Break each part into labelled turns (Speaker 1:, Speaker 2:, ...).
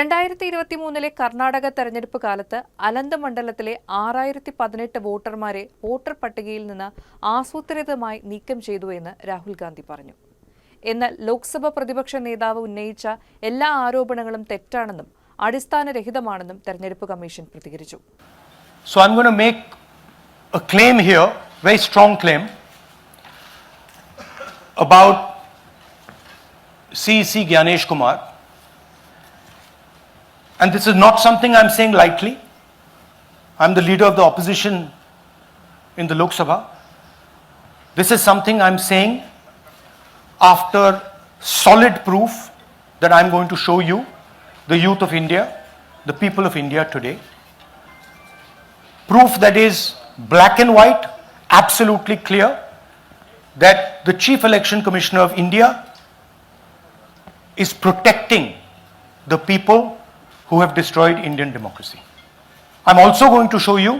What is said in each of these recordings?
Speaker 1: രണ്ടായിരത്തി ഇരുപത്തി മൂന്നിലെ കർണാടക തെരഞ്ഞെടുപ്പ് കാലത്ത് അലന്ത് മണ്ഡലത്തിലെ ആറായിരത്തി പതിനെട്ട് വോട്ടർമാരെ വോട്ടർ പട്ടികയിൽ നിന്ന് ആസൂത്രിതമായി നീക്കം ചെയ്തു എന്ന് രാഹുൽ ഗാന്ധി പറഞ്ഞു എന്നാൽ ലോക്സഭ പ്രതിപക്ഷ നേതാവ് ഉന്നയിച്ച എല്ലാ ആരോപണങ്ങളും തെറ്റാണെന്നും അടിസ്ഥാനരഹിതമാണെന്നും തെരഞ്ഞെടുപ്പ് കമ്മീഷൻ പ്രതികരിച്ചു
Speaker 2: claim here, very strong claim, C CEC Gyanesh Kumar. And this is not something I'm saying lightly. I'm the leader of the opposition in the Lok Sabha. This is something I'm saying after solid proof that I'm going to show you, the youth of India, the people of India today proof that is black and white, absolutely clear, that the Chief Election Commissioner of India is protecting the people who have destroyed Indian democracy. I'm also going to show you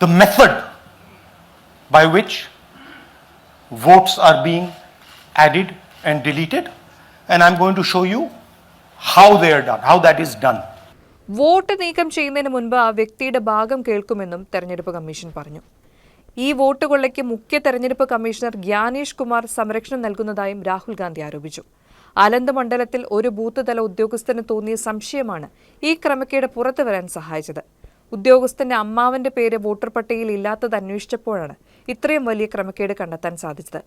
Speaker 2: the method by which votes are being added and deleted, and I'm going to show you how they are done, how that is done.
Speaker 1: Vote നീക്കം ചെയ്യുന്നതിന് മുൻപ് ആ വ്യക്തിയുടെ ഭാഗം കേൾക്കുമെന്നും തെരഞ്ഞെടുപ്പ് commission പറഞ്ഞു ഈ vote കൊള്ളയ്ക്ക് മുഖ്യ തെരഞ്ഞെടുപ്പ് കമ്മീഷണർ ഗ്യാനേഷ് കുമാർ സംരക്ഷണം നൽകുന്നതായും രാഹുൽ ഗാന്ധി ആരോപിച്ചു അലന്ത് മണ്ഡലത്തിൽ ഒരു ബൂത്ത് തല ഉദ്യോഗസ്ഥന് തോന്നിയ സംശയമാണ് ഈ ക്രമക്കേട് പുറത്തു വരാൻ സഹായിച്ചത്. ഉദ്യോഗസ്ഥന്റെ അമ്മാവന്റെ പേര് വോട്ടർ പട്ടികയിൽ ഇല്ലാത്തത് അന്വേഷിച്ചപ്പോഴാണ് ഇത്രയും വലിയ ക്രമക്കേട് കണ്ടെത്താൻ സാധിച്ചത്.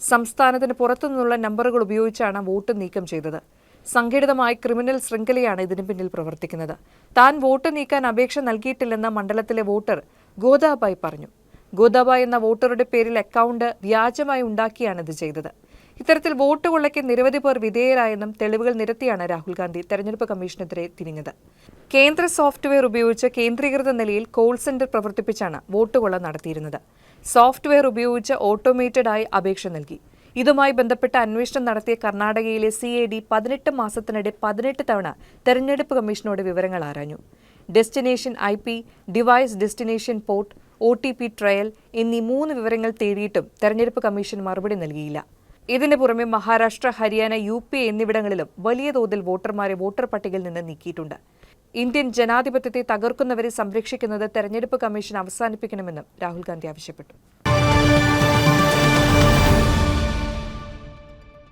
Speaker 1: സംസ്ഥാനത്തിന് പുറത്തുനിന്നുള്ള നമ്പറുകൾ ഉപയോഗിച്ചാണ് വോട്ട് നീക്കം ചെയ്തത്. സംഘടിതമായ ക്രിമിനൽ ശൃംഖലയാണ് ഇതിനു പിന്നിൽ പ്രവർത്തിക്കുന്നത്. താൻ വോട്ട് നീക്കാൻ അപേക്ഷ നൽകിയിട്ടില്ലെന്ന് മണ്ഡലത്തിലെ വോട്ടർ ഗോദാബായി പറഞ്ഞു. ഗോദാബായ് എന്ന വോട്ടറുടെ പേരിൽ അക്കൗണ്ട് വ്യാജമായി ഉണ്ടാക്കിയാണ് ഇത് ചെയ്തത്. ഇത്തരത്തിൽ വോട്ട് കൊള്ളയ്ക്ക് നിരവധി പേർ വിധേയരായെന്നും തെളിവുകൾ നിരത്തിയാണ് രാഹുൽ ഗാന്ധി തെരഞ്ഞെടുപ്പ് കമ്മീഷനെതിരെ തിരിഞ്ഞത്. കേന്ദ്ര സോഫ്റ്റ്വെയർ ഉപയോഗിച്ച് കേന്ദ്രീകൃത നിലയിൽ കോൾ സെന്റർ പ്രവർത്തിപ്പിച്ചാണ് വോട്ട് കൊള്ള നടത്തിയിരുന്നത്. സോഫ്റ്റ്വെയർ ഉപയോഗിച്ച് ഓട്ടോമേറ്റഡ് ആയി അപേക്ഷ നൽകി. ഇതുമായി ബന്ധപ്പെട്ട് അന്വേഷണം നടത്തിയ കർണാടകയിലെ സി എ ഡി പതിനെട്ട് മാസത്തിനിടെ പതിനെട്ട് തവണ തെരഞ്ഞെടുപ്പ് കമ്മീഷനോട് വിവരങ്ങൾ ആരാഞ്ഞു. Destination I P device destination port O T P trail എന്നീ മൂന്ന് വിവരങ്ങൾ തേടിയിട്ടും തെരഞ്ഞെടുപ്പ് കമ്മീഷൻ മറുപടി നൽകിയില്ല. ഇതിന് പുറമെ മഹാരാഷ്ട്ര ഹരിയാന യു പി എന്നിവിടങ്ങളിലും വലിയ തോതിൽ വോട്ടർമാരെ വോട്ടർ പട്ടികയിൽ നിന്ന് നീക്കിയിട്ടുണ്ട്. ഇന്ത്യൻ ജനാധിപത്യത്തെ തകർക്കുന്നവരെ സംരക്ഷിക്കുന്നത് തെരഞ്ഞെടുപ്പ് കമ്മീഷൻ അവസാനിപ്പിക്കണമെന്നും രാഹുൽ ഗാന്ധി ആവശ്യപ്പെട്ടു.